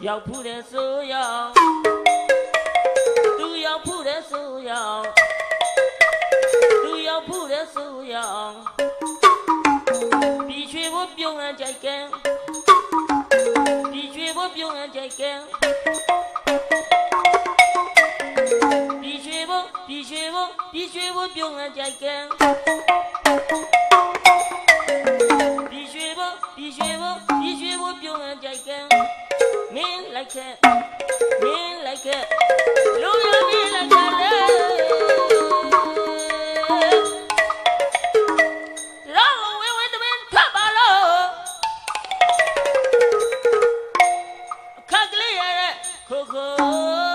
要扑的手要，都要扑的手要，都要扑的手要，必须我表演这个，必须我表演这个，必须我，必须我，必须我表演这个，必须我，必须我，必须我 လိုက်ခဲ့မင်းလိုက်ခဲ့လူလူမင်းလိုက်ခဲ့ခက်ကလေးရတဲ့ခိုခို